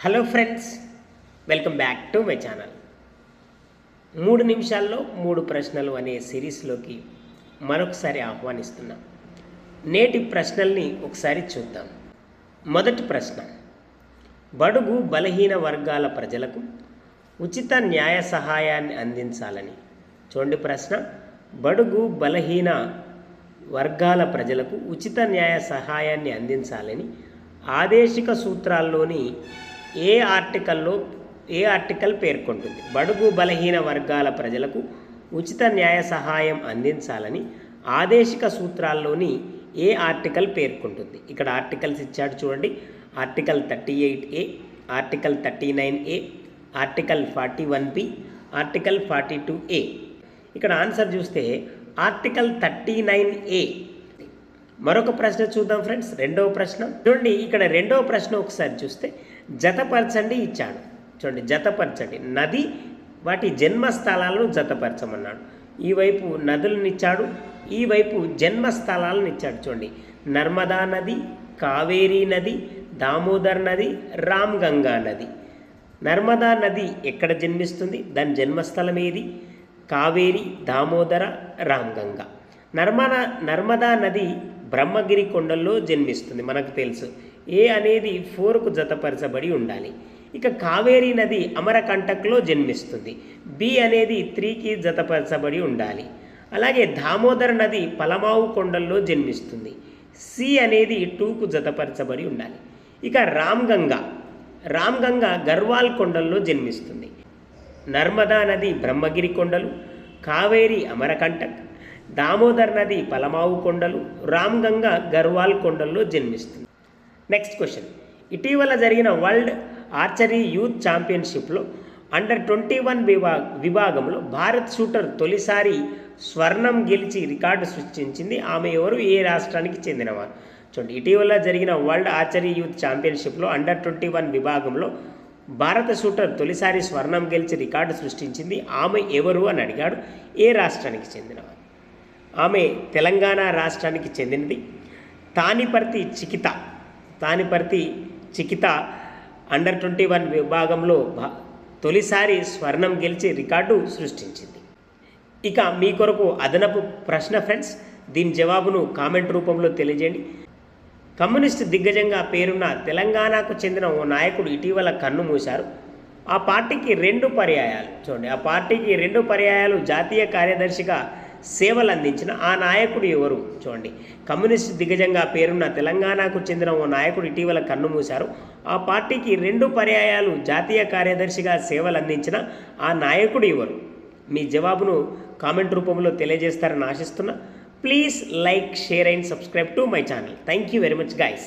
Hello friends welcome back to my channel. మూడు నిమిషాల్లో మూడు ప్రశ్నలు అనే సిరీస్లోకి మరొకసారి ఆహ్వానిస్తున్నాం. నేటి ప్రశ్నల్ని ఒకసారి చూద్దాం. మొదటి ప్రశ్న బడుగు బలహీన వర్గాల ప్రజలకు ఉచిత న్యాయ సహాయాన్ని అందించాలని. చూడండి ప్రశ్న బడుగు బలహీన వర్గాల ప్రజలకు ఉచిత న్యాయ సహాయాన్ని అందించాలని ఆదేశిక సూత్రాల్లోని ఏ ఆర్టికల్లో ఏ ఆర్టికల్ పేర్కొంటుంది? బడుగు బలహీన వర్గాల ప్రజలకు ఉచిత న్యాయ సహాయం అందించాలని ఆదేశిక సూత్రాల్లోని ఏ ఆర్టికల్ పేర్కొంటుంది? ఇక్కడ ఆర్టికల్స్ ఇచ్చాడు చూడండి. Article thirty eight A article thirty nine A article forty one B article forty two A. ఇక్కడ ఆన్సర్ చూస్తే ఆర్టికల్ థర్టీ నైన్ ఏ. మరొక ప్రశ్న చూద్దాం ఫ్రెండ్స్. రెండవ ప్రశ్న. చూడండి ఇక్కడ రెండవ ప్రశ్న ఒకసారి చూస్తే జతపరచండి ఇచ్చాడు. చూడండి జతపరచండి. నది వాటి జన్మస్థలాలను జతపరచమన్నాడు. ఈ వైపు నదులను ఇచ్చాడు ఈ వైపు జన్మస్థలాలను ఇచ్చాడు. చూడండి నర్మదా నది కావేరీ నది దామోదర్ నది రామ్ గంగా నది. నర్మదా నది ఎక్కడ జన్మిస్తుంది? దాని జన్మస్థలం ఏది? కావేరి దామోదర రామ్గంగ నర్మదా నర్మదా నది బ్రహ్మగిరి కొండల్లో జన్మిస్తుంది మనకు తెలుసు. ఏ అనేది ఫోర్కు జతపరచబడి ఉండాలి. ఇక కావేరీ నది అమరకంటక్లో జన్మిస్తుంది. బి అనేది త్రీకి జతపరచబడి ఉండాలి. అలాగే దామోదర నది పలమావు కొండల్లో జన్మిస్తుంది. సి అనేది టూకు జతపరచబడి ఉండాలి. ఇక రామ్గంగ రామ్గంగ గర్వాల్ కొండల్లో జన్మిస్తుంది. నర్మదా నది బ్రహ్మగిరి కొండలు కావేరి అమరకంటక్ దామోదర్ నది పలమావు కొండలు రామ్గంగ గర్వాల్ కొండల్లో జన్మిస్తుంది. నెక్స్ట్ క్వశ్చన్ ఇటీవల జరిగిన వరల్డ్ ఆర్చరీ యూత్ ఛాంపియన్షిప్లో అండర్ ట్వంటీ వన్ విభా విభాగంలో భారత్ షూటర్ తొలిసారి స్వర్ణం గెలిచి రికార్డు సృష్టించింది. ఆమె ఎవరు? ఏ రాష్ట్రానికి చెందినవారు? చూడండి. ఇటీవల జరిగిన వరల్డ్ ఆర్చరీ యూత్ ఛాంపియన్షిప్లో అండర్ ట్వంటీ వన్ విభాగంలో భారత షూటర్ తొలిసారి స్వర్ణం గెలిచి రికార్డు సృష్టించింది. ఆమె ఎవరు అని అడిగాడు. ఏ రాష్ట్రానికి చెందినవారు? ఆమె తెలంగాణ రాష్ట్రానికి చెందినది. Taniparthi Chikitha. Taniparthi Chikitha under twenty one విభాగంలో తొలిసారి స్వర్ణం గెలిచి రికార్డు సృష్టించింది. ఇక మీ కొరకు అదనపు ప్రశ్న ఫ్రెండ్స్ దీని జవాబును కామెంట్ రూపంలో తెలియజేయండి. కమ్యూనిస్ట్ దిగ్గజంగా పేరున్న తెలంగాణకు చెందిన ఓ నాయకుడు ఇటీవల కన్ను మూశారు. ఆ పార్టీకి రెండు పర్యాయాలు చూడండి ఆ పార్టీకి రెండు పర్యాయాలు జాతీయ కార్యదర్శిగా సేవలు అందించిన ఆ నాయకుడు ఎవరు? చూడండి. కమ్యూనిస్ట్ దిగ్గజంగా పేరున్న తెలంగాణకు చెందిన ఓ నాయకుడు ఇటీవల కన్నుమూశారు ఆ పార్టీకి రెండు పర్యాయాలు జాతీయ కార్యదర్శిగా సేవలు అందించిన ఆ నాయకుడు ఎవరు? మీ జవాబును కామెంట్ రూపంలో తెలియజేస్తారని ఆశిస్తున్నా. Please like share and subscribe to my channel. Thank you very much guys